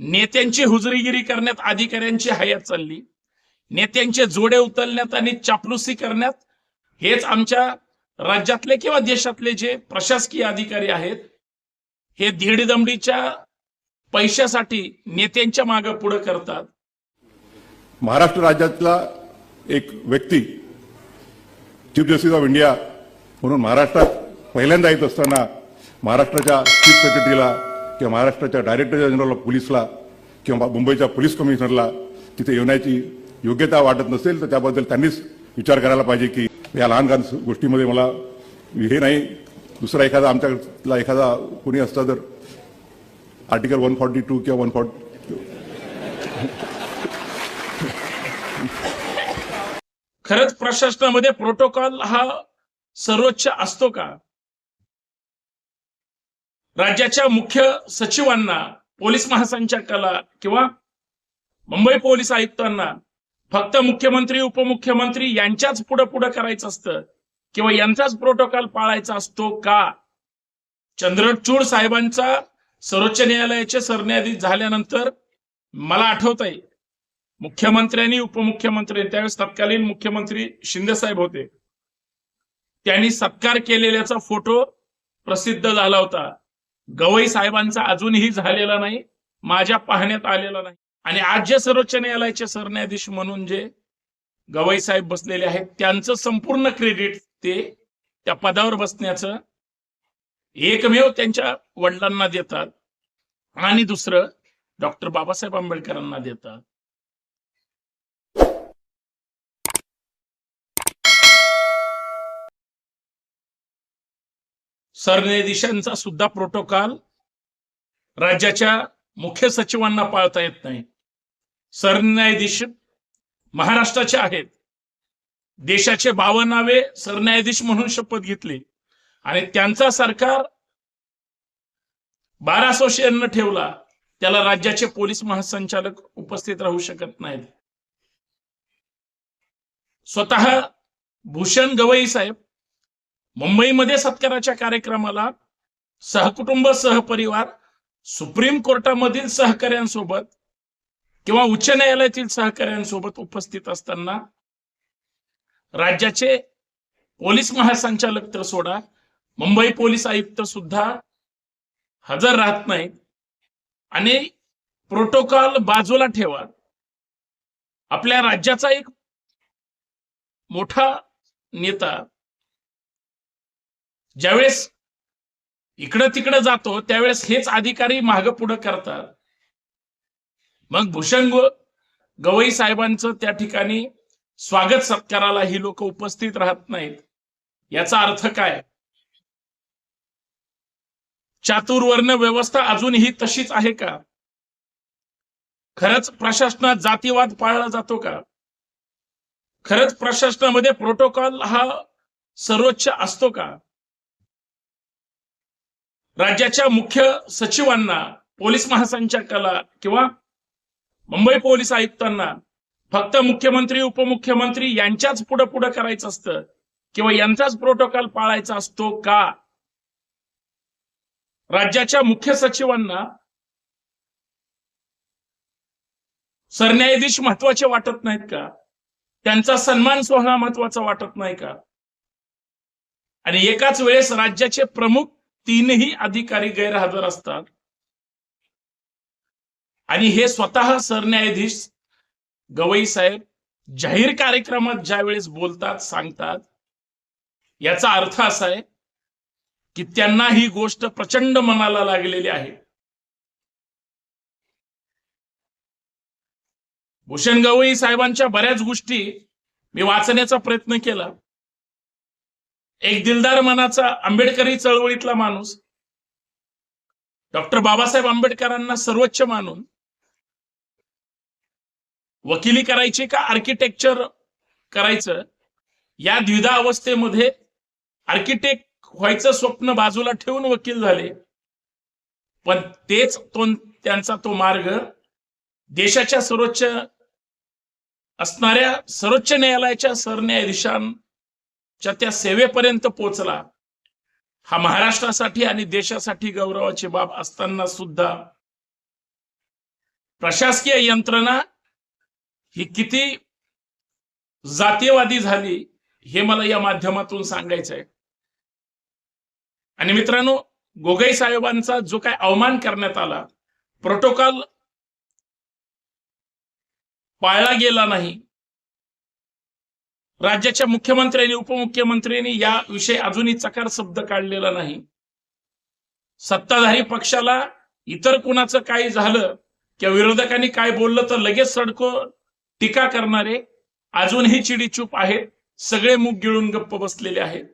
नेत्यांची हुजरीगिरी करण्यात अधिकाऱ्यांची हयात चालली. नेत्यांचे जोडे उचलण्यात आणि चापलुसी करण्यात हेच आमच्या राज्यातले किंवा देशातले जे प्रशासकीय अधिकारी आहेत हे दीडदमडीच्या पैशासाठी नेत्यांच्या मागे पुढे करतात. महाराष्ट्र राज्यातला एक व्यक्ती चीफ जस्टिस ऑफ इंडिया म्हणून महाराष्ट्रात पहिल्यांदा येत असताना महाराष्ट्राच्या चीफ सेक्रेटरीला किंवा महाराष्ट्राच्या डायरेक्टर जनरल ऑफ पोलीसला किंवा मुंबईच्या पोलीस कमिशनरला तिथे येण्याची योग्यता वाटत नसेल तर त्याबद्दल त्यांनीच विचार करायला पाहिजे की या लहान लहान गोष्टीमध्ये मला हे नाही. दुसरा एखादा आमच्याकडला एखादा कोणी असता तर आर्टिकल वन फॉर्टी टू किंवा वन फॉर्टी खरंच प्रशासनामध्ये प्रोटोकॉल हा सर्वोच्च असतो का? राज्याच्या मुख्य सचिवांना पोलीस महासंचालकाला किंवा मुंबई पोलीस आयुक्तांना फक्त मुख्यमंत्री उपमुख्यमंत्री यांच्याच पुढे पुढे करायचं असतं किंवा यांचाच प्रोटोकॉल पाळायचा असतो का? चंद्रचूड साहेबांचा सर्वोच्च न्यायालयाचे सरन्यायाधीश झाल्यानंतर मला आठवत आहे मुख्यमंत्र्यांनी उपमुख्यमंत्री त्यावेळेस तत्कालीन मुख्यमंत्री शिंदे साहेब होते. त्यांनी सत्कार केलेल्याचा फोटो प्रसिद्ध झाला होता. गवई साहेबांचा अजूनही झालेला नाही माझ्या पाहण्यात आलेला नाही. आणि आज जे सर्वोच्च न्यायालयाचे सरन्यायाधीश म्हणून जे गवई साहेब बसलेले आहेत त्यांचं संपूर्ण क्रेडिट ते त्या पदावर बसण्याचं एकमेव त्यांच्या वडिलांना देतात आणि दुसरं डॉक्टर बाबासाहेब आंबेडकरांना देतात. सरन्यायाधीशांचा सुद्धा प्रोटोकॉल राज्याच्या मुख्य सचिवांना पाळता येत नाही. सरन्यायाधीश महाराष्ट्राचे आहेत. देशाचे बावनावे सरन्यायाधीश म्हणून शपथ घेतली. आणि त्यांचा सरकार बारा असोसिएशन ठेवला त्याला राज्याचे पोलीस महासंचालक उपस्थित राहू शकत नाहीत. स्वतः भूषण गवई साहेब मुंबईमध्ये सत्काराच्या कार्यक्रमाला सहकुटुंब सहपरिवार सुप्रीम कोर्टामधील सहकाऱ्यांसोबत किंवा उच्च न्यायालयातील सहकाऱ्यांसोबत उपस्थित असताना राज्याचे पोलीस महासंचालक तर सोडा मुंबई पोलीस आयुक्त सुद्धा हजर राहत नाहीत. आणि प्रोटोकॉल बाजूला ठेवा. आपल्या राज्याचा एक मोठा नेता ज्यावेळेस इकडं तिकडं जातो त्यावेळेस हेच अधिकारी माग पुढं करतात. मग भूषण गवई साहेबांचं त्या ठिकाणी स्वागत सत्काराला ही लोक उपस्थित राहत नाहीत. याचा अर्थ काय? चातुर्वर्ण व्यवस्था अजूनही तशीच आहे का? खरंच प्रशासनात जातीवाद पाळला जातो का? खरंच प्रशासनामध्ये प्रोटोकॉल हा सर्वोच्च असतो का? राज्याच्या मुख्य सचिवांना पोलीस महासंचालकाला किंवा मुंबई पोलीस आयुक्तांना फक्त मुख्यमंत्री उपमुख्यमंत्री यांच्याच पुढे पुढे करायचं असतं किंवा यांचाच प्रोटोकॉल पाळायचा असतो का? राज्याच्या मुख्य सचिवांना सरन्यायाधीश महत्त्वाचे वाटत नाहीत का? त्यांचा सन्मान सोहळा महत्त्वाचा वाटत नाही का? आणि एकाच वेळेस राज्याचे प्रमुख तीनही अधिकारी गैरहजर असतात. आणि हे स्वतः सरन्यायाधीश गवई साहेब जाहीर कार्यक्रमात ज्या वेळेस बोलतात सांगतात याचा अर्थ असा आहे की त्यांना ही गोष्ट प्रचंड मनाला लागलेली आहे. भूषण गवई साहेबांच्या बऱ्याच गोष्टी मी वाचण्याचा प्रयत्न केला. एक दिलदार मनाचा आंबेडकरी चळवळीतला माणूस. डॉक्टर बाबासाहेब आंबेडकरांना सर्वोच्च मानून वकिली करायची का आर्किटेक्चर करायचं? या द्विधा अवस्थेमध्ये आर्किटेक्ट व्हायचं स्वप्न बाजूला ठेवून वकील झाले. पण तेच तो त्यांचा तो मार्ग देशाच्या सर्वोच्च असणाऱ्या सर्वोच्च न्यायालयाच्या च्या त्या सेवेपर्यंत पोहोचला हा महाराष्ट्रासाठी आणि देशासाठी गौरवाची बाब असताना सुद्धा प्रशासकीय यंत्रणा ही किती जातीयवादी झाली हे मला या माध्यमातून सांगायचं आहे आणि मित्रांनो गोगई साहेबांचा जो काय अवमान करण्यात आला प्रोटोकॉल पाळला गेला नाही राज्याच्या मुख्यमंत्र्यांनी उपमुख्यमंत्र्यांनी याविषयी अजूनही चकार शब्द काढलेला नाही. सत्ताधारी पक्षाला इतर कुणाचं काही झालं किंवा विरोधकांनी काय बोललं तर लगेच सडको टीका करणारे अजूनही चिडीचूप आहेत. सगळे मुख गिळून गप्प बसलेले आहेत.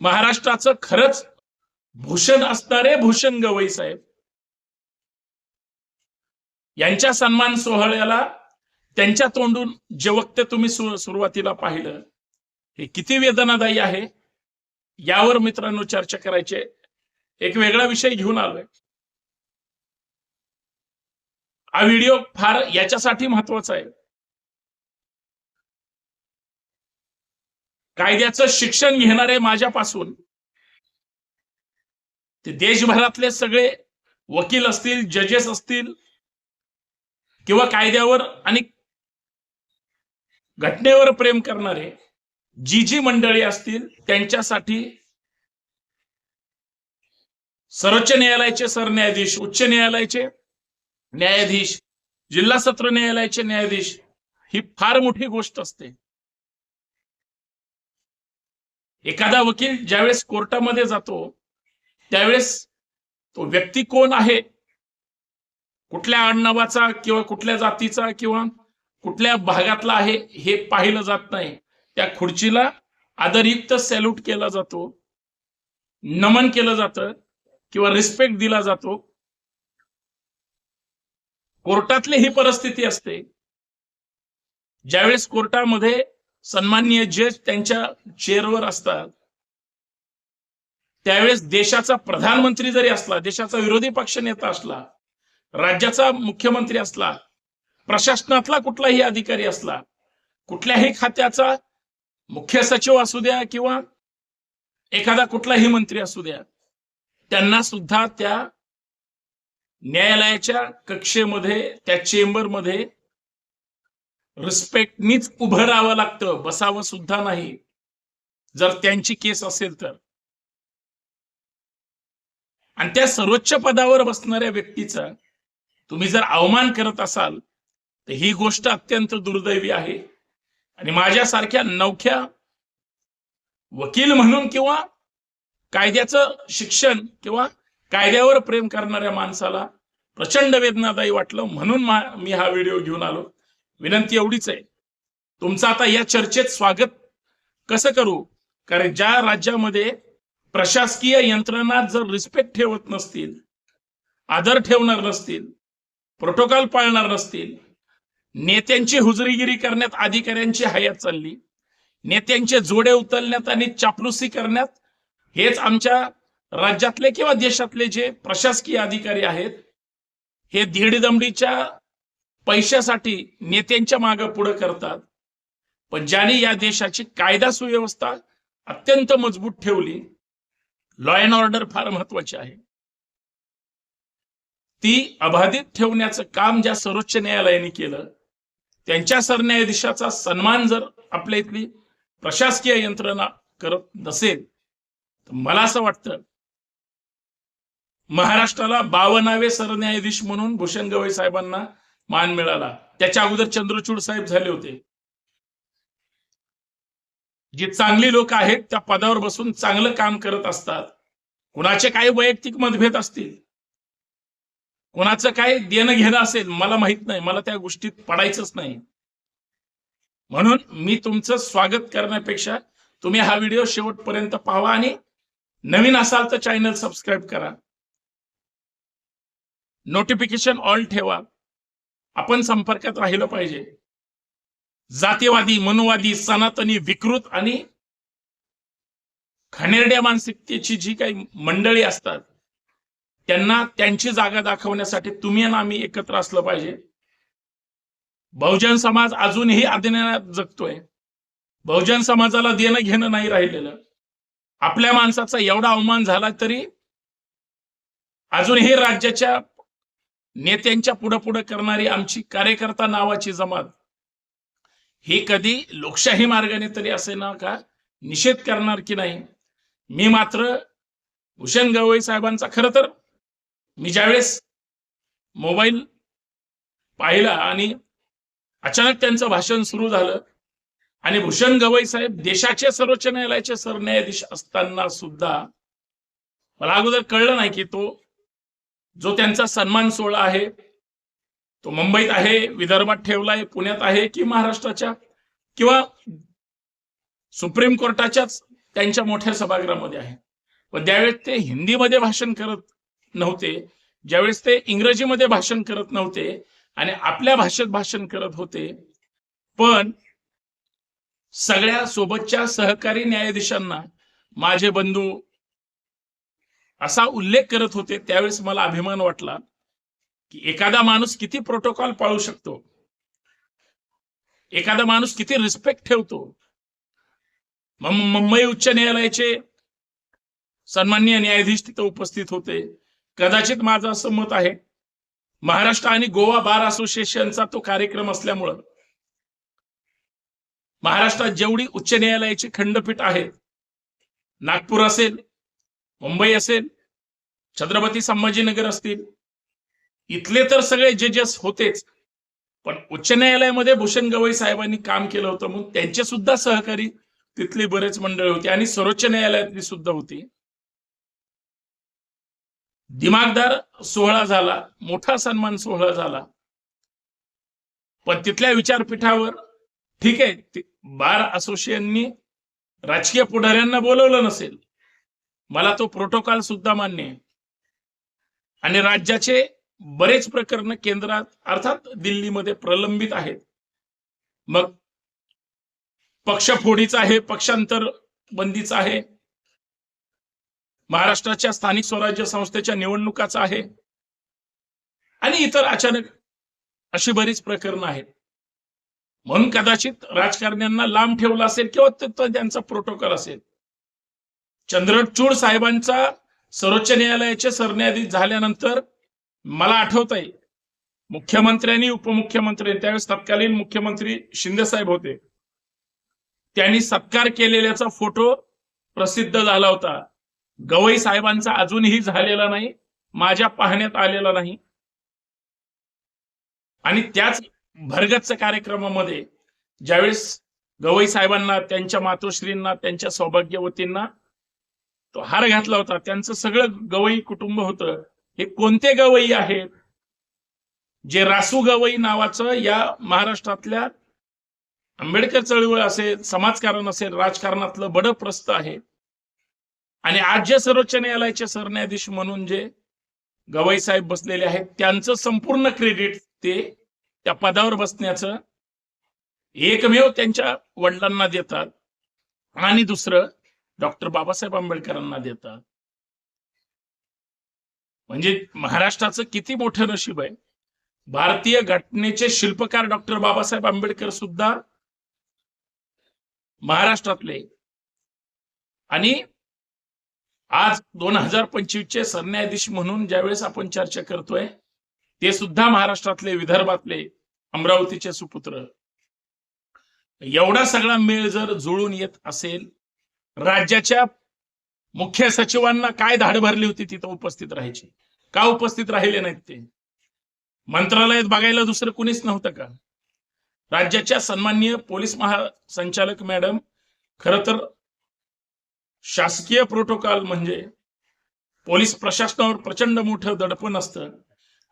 महाराष्ट्राचं खरंच भूषण असणारे भूषण गवई साहेब. यांच्या सन्मान सोहळ्याला त्यांच्या तोंडून जे वक्ते तुम्ही सुरुवातीला पाहिलं हे किती वेदनादायी आहे? यावर मित्रांनो चर्चा करायचे. एक वेगळा विषय घेऊन आलोय. हा व्हिडिओ फार याच्यासाठी महत्त्वाचा आहे. कायद्याचं शिक्षण घेणारे माझ्यापासून ते देशभरातले सगळे वकील असतील जजेस असतील किंवा कायद्यावर आणि घटनेवर प्रेम करणारे जी जी मंडळी असतील त्यांच्यासाठी सर्वोच्च न्यायालयाचे सरन्यायाधीश उच्च न्यायालयाचे न्यायाधीश जिल्हा सत्र न्यायालयाचे न्यायाधीश ही फार मोठी गोष्ट असते. एखादा वकील ज्यावेळेस कोर्टामध्ये जातो त्यावेळेस तो व्यक्ती कोण आहे? कुठल्या आडनावाचा किंवा कुठल्या जातीचा किंवा कुठल्या भागातला आहे हे पाहिलं जात नाही. त्या खुर्चीला आदरयुक्त सॅल्यूट केला जातो. नमन केलं जातं किंवा रिस्पेक्ट दिला जातो. कोर्टातली ही परिस्थिती असते. ज्यावेळेस कोर्टामध्ये सन्माननीय जज त्यांच्या चेअरवर असतात त्यावेळेस देशाचा प्रधानमंत्री जरी असला देशाचा विरोधी पक्ष नेता असला राज्याचा मुख्यमंत्री असला प्रशासनातला कुठलाही अधिकारी असला कुठल्याही खात्याचा मुख्य सचिव असू द्या किंवा एखादा कुठलाही मंत्री असू द्या त्यांना सुद्धा त्या न्यायालयाच्या कक्षेमध्ये त्या चेंबरमध्ये रिस्पेक्टनीच उभं राहावं लागतं बसावं सुद्धा नाही. जर त्यांची केस असेल तर. आणि त्या सर्वोच्च पदावर बसणाऱ्या व्यक्तीचा तुम्ही जर अवमान करत असाल तर ही गोष्ट अत्यंत दुर्दैवी आहे. आणि माझ्यासारख्या नवख्या वकील म्हणून किंवा कायद्याचं शिक्षण किंवा कायद्यावर प्रेम करणाऱ्या माणसाला प्रचंड वेदनादायी वाटलं म्हणून मी हा व्हिडिओ घेऊन आलो. विनंती एवढीच आहे. तुमचं आता या चर्चेत स्वागत कसं करू? कारण ज्या राज्यामध्ये प्रशासकीय यंत्रणा जर रिस्पेक्ट ठेवत नसतील आदर ठेवणार नसतील प्रोटोकॉल पाळणार नसतील नेत्यांची हुजरीगिरी करण्यात अधिकाऱ्यांची हयात चालली. नेत्यांचे जोडे उचलण्यात आणि चापलुसी करण्यात हेच आमच्या राज्यातले किंवा देशातले जे प्रशासकीय अधिकारी आहेत हे दीडदमडीच्या पैशासाठी नेत्यांच्या मागे पुढे करतात. पण ज्याने या देशाची कायदा सुव्यवस्था अत्यंत मजबूत ठेवली लॉ अँड ऑर्डर फार महत्वाची आहे. ती अबाधित ठेवण्याचं काम ज्या सर्वोच्च न्यायालयाने केलं त्यांच्या सरन्यायाधीशाचा सन्मान जर आपल्या इथली प्रशासकीय यंत्रणा करत नसेल तर मला असं वाटतं महाराष्ट्राला बावनावे सरन्यायाधीश म्हणून भूषण गवई साहेबांना मान मिळाला. त्याच्या अगोदर चंद्रचूड साहेब झाले होते. जी चांगली लोक आहेत त्या पदावर बसून चांगलं काम करत असतात. कुणाचे काही वैयक्तिक मतभेद असतील कोणाचं काय देणं घेणं असेल मला माहीत नाही. मला त्या गोष्टीत पडायचंच नाही. म्हणून मी तुमचं स्वागत करण्यापेक्षा तुम्ही हा व्हिडिओ शेवटपर्यंत पाहा आणि नवीन असाल तर चॅनल सबस्क्राईब करा. नोटिफिकेशन ऑल ठेवा. आपण संपर्कात राहिलं पाहिजे. जातीवादी मनुवादी सनातनी विकृत आणि खनेरड्या मानसिकतेची जी काही मंडळी असतात त्यांना त्यांची जागा दाखवण्यासाठी तुम्ही आणि आम्ही एकत्र असलं पाहिजे. बहुजन समाज अजूनही अज्ञानात जगतोय. बहुजन समाजाला देणं घेणं नाही राहिलेलं. आपल्या माणसाचा एवढा अवमान झाला तरी अजूनही राज्याच्या नेत्यांच्या पुढं पुढं करणारी आमची कार्यकर्ता नावाची जमात ही कधी लोकशाही मार्गाने तरी असे ना का निषेध करणार की नाही? मी मात्र भूषण गवई साहेबांचा खरं तर मी ज्यावेळेस मोबाईल पाहिला आणि अचानक त्यांचं भाषण सुरू झालं आणि भूषण गवई साहेब देशाचे सर्वोच्च न्यायालयाचे सरन्यायाधीश असताना सुद्धा मला अगोदर कळलं नाही की तो जो त्यांचा सन्मान सोहळा आहे तो मुंबईत आहे विदर्भात ठेवलाय पुण्यात आहे की महाराष्ट्राच्या किंवा सुप्रीम कोर्टाच्याच त्यांच्या मोठ्या सभागृहामध्ये आहे. पण त्यावेळेस ते हिंदीमध्ये भाषण करत नव्हते. ज्यावेळेस ते इंग्रजीमध्ये भाषण करत नव्हते आणि आपल्या भाषेत भाषण करत होते. पण सगळ्या सोबतच्या सहकारी न्यायाधीशांना माझे बंधू असा उल्लेख करत होते. त्यावेळेस मला अभिमान वाटला की एखादा माणूस किती प्रोटोकॉल पाळू शकतो. एखादा माणूस किती रिस्पेक्ट ठेवतो. मुंबई उच्च न्यायालयाचे सन्माननीय न्यायाधीश तिथे उपस्थित होते. कदाचित माझं असं मत आहे. महाराष्ट्र आणि गोवा बार असोसिएशनचा तो कार्यक्रम असल्यामुळं महाराष्ट्रात जेवढी उच्च न्यायालयाची खंडपीठ आहेत नागपूर असेल मुंबई असेल छत्रपती संभाजीनगर असतील इथले तर सगळे जजेस होतेच. पण उच्च न्यायालयामध्ये भूषण गवई साहेबांनी काम केलं होतं मग त्यांचे सुद्धा सहकारी तिथली बरेच मंडळी होती आणि सर्वोच्च न्यायालयातली सुद्धा होती. दिमागदार सोहळा झाला मोठा सन्मान सोहळा झाला. पण तिथल्या विचारपीठावर ठीक आहे बार असोसिएशननी राजकीय पुढाऱ्यांना बोलवलं नसेल. मला तो प्रोटोकॉल सुद्धा मान्य आहे. आणि राज्याचे बरेच प्रकरण केंद्रात अर्थात दिल्लीमध्ये प्रलंबित आहेत. मग पक्षफोडीचा आहे पक्षांतर बंदीचा आहे. महाराष्ट्राच्या स्थानिक स्वराज्य संस्थेच्या निवडणुकाचा आहे. आणि इतर अचानक अशी बरीच प्रकरणं आहेत. म्हणून कदाचित राजकारण्यांना लांब ठेवला असेल किंवा त्यांचा प्रोटोकॉल असेल. चंद्रचूड साहेबांचा सर्वोच्च न्यायालयाचे सरन्यायाधीश झाल्यानंतर मला आठवत आहे मुख्यमंत्र्यांनी उपमुख्यमंत्री त्यावेळेस तत्कालीन मुख्यमंत्री शिंदे साहेब होते. त्यांनी सत्कार केलेल्याचा फोटो प्रसिद्ध झाला होता. गवई साहेबांचा अजूनही झालेला नाही माझ्या पाहण्यात आलेला नाही. आणि त्याच भरगतच्या कार्यक्रमामध्ये ज्यावेळेस गवई साहेबांना त्यांच्या मातोश्रींना त्यांच्या सौभाग्यवतींना तो हार घातला होता त्यांचं सगळं गवई कुटुंब होतं. हे कोणते गवई आहेत? जे रासू गवई नावाचं या महाराष्ट्रातल्या आंबेडकर चळवळ असेल समाजकारण असेल राजकारणातलं बडं प्रस्त आहे. आणि आज जे सर्वोच्च न्यायालयाचे सरन्यायाधीश म्हणून जे गवई साहेब बसलेले आहेत त्यांचं संपूर्ण क्रेडिट ते त्या पदावर बसण्याचं एकमेव त्यांच्या वडिलांना देतात आणि दुसरं डॉक्टर बाबासाहेब आंबेडकरांना देतात. म्हणजे महाराष्ट्राचं किती मोठं नशीब आहे. भारतीय घटनेचे शिल्पकार डॉक्टर बाबासाहेब आंबेडकर सुद्धा महाराष्ट्रातले. आणि आज दोन हजार पंचवीसचे सरन्यायाधीश म्हणून ज्यावेळेस आपण चर्चा करतोय ते सुद्धा महाराष्ट्रातले विदर्भातले अमरावतीचे सुपुत्र. एवढा सगळा मेळ जर जुळून येत असेल राज्याच्या मुख्य सचिवांना काय धाड भरली होती तिथं उपस्थित राहायची? का उपस्थित राहिले नाहीत ते? मंत्रालयात बघायला दुसरं कुणीच नव्हतं का? राज्याच्या सन्माननीय पोलीस महासंचालक मॅडम खर तर शासकीय प्रोटोकॉल म्हणजे पोलीस प्रशासनावर प्रचंड मोठं दडपण असतं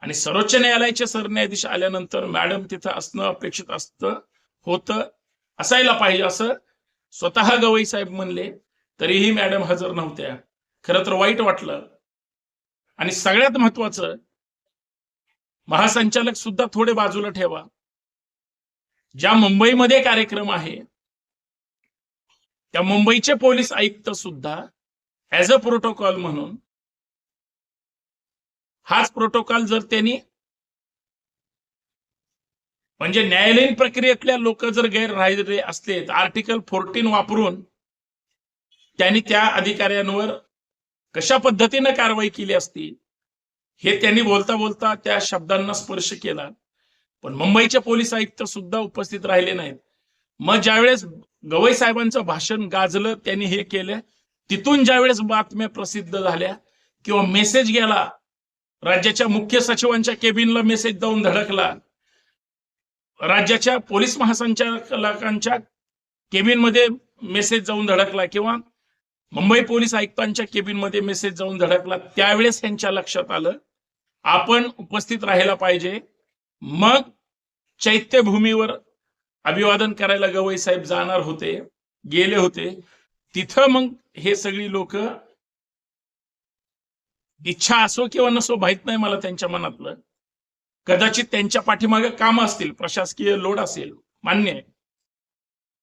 आणि सर्वोच्च न्यायालयाचे सरन्यायाधीश आल्यानंतर मॅडम तिथं असणं अपेक्षित असतं होतं असायला पाहिजे असं स्वतः गवई साहेब म्हणले तरीही मॅडम हजर नव्हत्या. खरं तर वाईट वाटलं. आणि सगळ्यात महत्वाचं महासंचालक सुद्धा थोडे बाजूला ठेवा. ज्या मुंबईमध्ये कार्यक्रम आहे त्या मुंबईचे पोलीस आयुक्त सुद्धा ऍज अ प्रोटोकॉल म्हणून हाच प्रोटोकॉल जर त्यांनी म्हणजे न्यायालयीन प्रक्रियेतल्या लोक जर गैर असले तर आर्टिकल फोर्टीन वापरून त्यांनी त्या अधिकाऱ्यांवर कशा पद्धतीनं कारवाई केली असती हे त्यांनी बोलता बोलता त्या शब्दांना स्पर्श केला. पण मुंबईचे पोलीस आयुक्त सुद्धा उपस्थित राहिले नाहीत. मग ज्यावेळेस गवई साहेबांचं भाषण गाजलं त्यांनी हे केलं. तिथून ज्यावेळेस बातम्या प्रसिद्ध झाल्या किंवा मेसेज गेला राज्याच्या मुख्य सचिवांच्या केबिनला मेसेज जाऊन धडकला राज्याच्या पोलीस महासंचालकांच्या केबिनमध्ये मेसेज जाऊन धडकला किंवा मुंबई पोलीस आयुक्तांच्या केबिनमध्ये मेसेज जाऊन धडकला त्यावेळेस त्यांच्या लक्षात आलं आपण उपस्थित राहायला पाहिजे. मग चैत्यभूमीवर अभिवादन करायला गवई साहेब जाणार होते गेले होते. तिथं मग हे सगळी लोक इच्छा असो किंवा नसो माहीत नाही मला त्यांच्या मनातलं. कदाचित त्यांच्या पाठीमागे काम असतील प्रशासकीय लोड असेल मान्य आहे.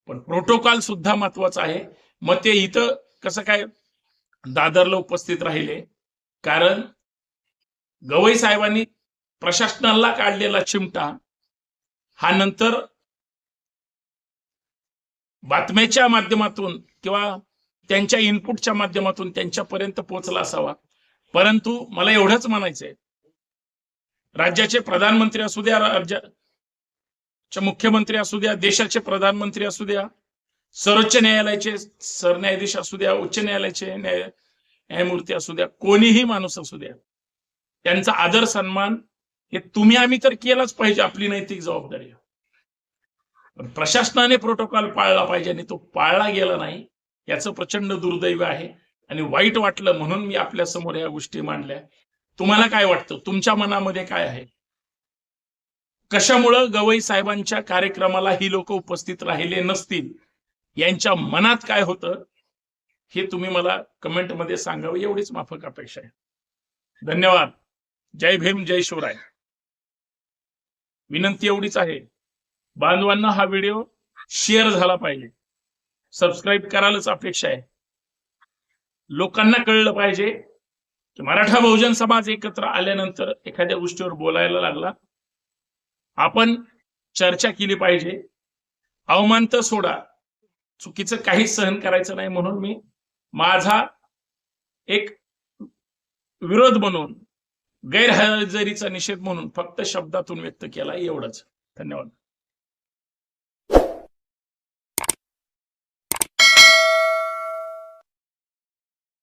पण प्रोटोकॉल सुद्धा महत्त्वाचा आहे. मग ते इथं कसं काय दादरला उपस्थित राहिले? कारण गवई साहेबांनी प्रशासनाला काढलेला चिमटा हा नंतर बातम्याच्या माध्यमातून किंवा त्यांच्या इनपुटच्या माध्यमातून त्यांच्यापर्यंत पोहोचला असावा. परंतु मला एवढंच म्हणायचंय. राज्याचे प्रधानमंत्री असू द्या राज्याचे मुख्यमंत्री असू द्या देशाचे प्रधानमंत्री असू द्या सर्वोच्च न्यायालयाचे सरन्यायाधीश असू द्या उच्च न्यायालयाचे न्याय न्यायमूर्ती असू द्या कोणीही माणूस असू द्या. त्यांचा आदर सन्मान हे तुम्ही आम्ही तर केलाच पाहिजे आपली नैतिक जबाबदारी. पण प्रशासनाने प्रोटोकॉल पाळला पाहिजे आणि तो पाळला गेला नाही याचं प्रचंड दुर्दैव आहे. आणि वाईट वाटलं म्हणून मी आपल्यासमोर या गोष्टी मांडल्या. तुम्हाला काय वाटतं? तुमच्या मनामध्ये काय आहे? कशामुळं गवई साहेबांच्या कार्यक्रमाला ही लोक उपस्थित राहिले नसतील? यांच्या मनात काय होतं? हे तुम्ही मला कमेंटमध्ये सांगावं एवढीच माफक अपेक्षा आहे. धन्यवाद. जय भीम जय शिवराय. विनंती एवढीच आहे. बांधवांना हा व्हिडिओ शेअर झाला पाहिजे. सबस्क्राईब करायलाच अपेक्षा आहे. लोकांना कळलं पाहिजे की मराठा बहुजन समाज एकत्र आल्यानंतर एखाद्या गोष्टीवर बोलायला लागला. आपण चर्चा केली पाहिजे. अवमान तर सोडा. चुकीचं काहीच सहन करायचं नाही म्हणून मी माझा एक विरोध म्हणून गैरहजेरीचा निषेध म्हणून फक्त शब्दातून व्यक्त केला एवढंच. धन्यवाद.